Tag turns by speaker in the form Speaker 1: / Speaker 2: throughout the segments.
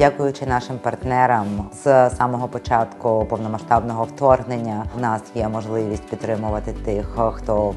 Speaker 1: Дякуючи нашим партнерам з самого початку повномасштабного вторгнення, в нас є можливість підтримувати тих, хто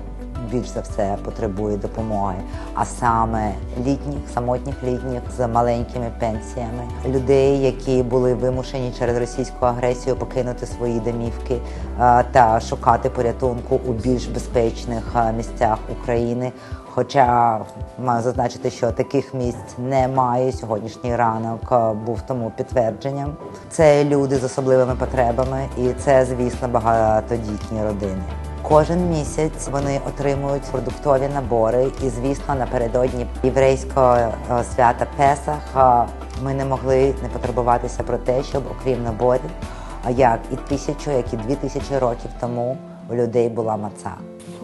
Speaker 1: більш за все потребує допомоги, а саме літніх, самотніх літніх з маленькими пенсіями, людей, які були вимушені через російську агресію покинути свої домівки е, та шукати порятунку у більш безпечних е, місцях України. Хоча маю зазначити, що таких місць немає. Сьогоднішній ранок е, був тому підтвердженням. Це люди з особливими потребами, і це, звісно, багатодітні родини. Кожен місяць вони отримують продуктові набори, і звісно, напередодні єврейського е, свята Песах е, ми не могли не потребуватися про те, щоб окрім наборів, а як і тисячу, як і дві тисячі років тому у людей була маца.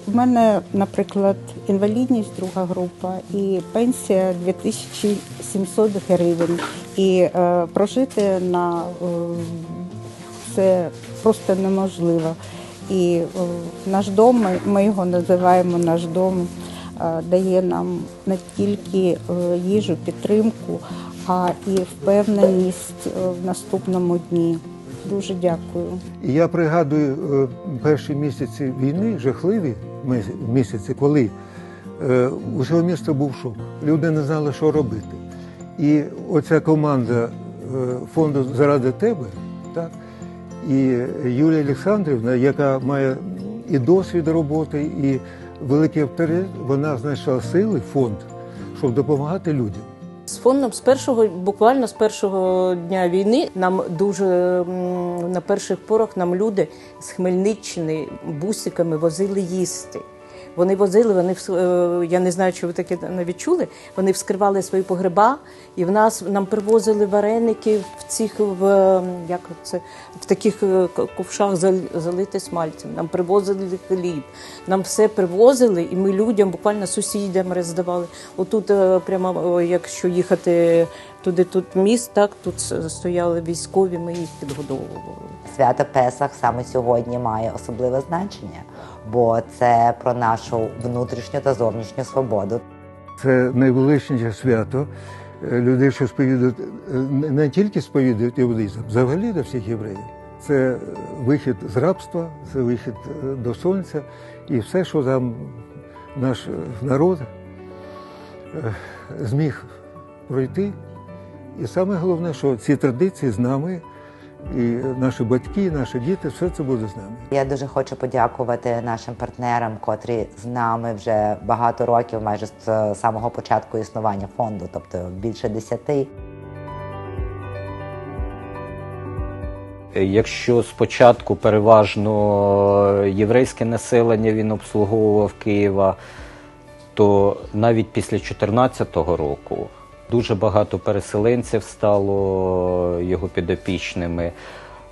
Speaker 2: У мене, наприклад, інвалідність друга група і пенсія 2700 гривень. І е, прожити на е, це просто неможливо. І е, наш дом, ми, його називаємо наш дом, е, дає нам не тільки е, їжу, підтримку, а і впевненість в наступному дні. Дуже дякую.
Speaker 3: Я пригадую перші місяці війни, жахливі місяці, коли е, у міста був шок. Люди не знали, що робити. І оця команда фонду заради тебе, так, і Юлія Олександрівна, яка має і досвід роботи, і великий авторитет, вона знайшла сили, фонд, щоб допомагати людям.
Speaker 4: З фондом з першого, буквально з першого дня війни, нам дуже на перших порах нам люди з Хмельниччини бусиками возили їсти. Вони возили, вони е, я не знаю, чи ви таке навіть чули. Вони вскривали свої погреба, і в нас нам привозили вареники в цих в як це в таких е, ковшах зал- залити смальцем. Нам привозили хліб, нам все привозили, і ми людям, буквально сусідям роздавали. Отут, е, прямо якщо їхати туди, тут міст, так тут стояли військові, ми їх підгодовували.
Speaker 1: Свято Песах саме сьогодні має особливе значення, бо це про нашу внутрішню та зовнішню свободу.
Speaker 3: Це найвеличніше свято е, людей, що сповідують е, не- тільки сповідують іудаїзм, взагалі до всіх євреїв. Це е, вихід з рабства, це вихід до сонця і все, що там наш народ зміг пройти. І саме головне, що ці традиції з нами, і наші батьки, і наші діти, все це буде з нами.
Speaker 1: Я дуже хочу подякувати нашим партнерам, котрі з нами вже багато років, майже з е, самого початку існування фонду, тобто більше десяти.
Speaker 5: Якщо спочатку переважно єврейське населення він обслуговував Києва, то навіть після 2014 року дуже багато переселенців стало його підопічними.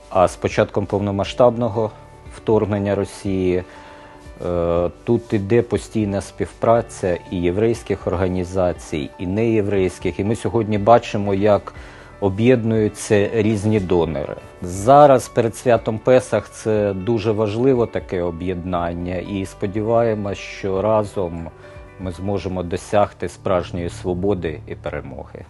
Speaker 5: А з початком повномасштабного вторгнення Росії е, тут іде постійна співпраця і єврейських організацій, і неєврейських. І ми сьогодні бачимо, як об'єднуються різні донори. Зараз перед святом Песах це дуже важливо таке об'єднання, і сподіваємось, що разом ми зможемо досягти справжньої свободи і перемоги.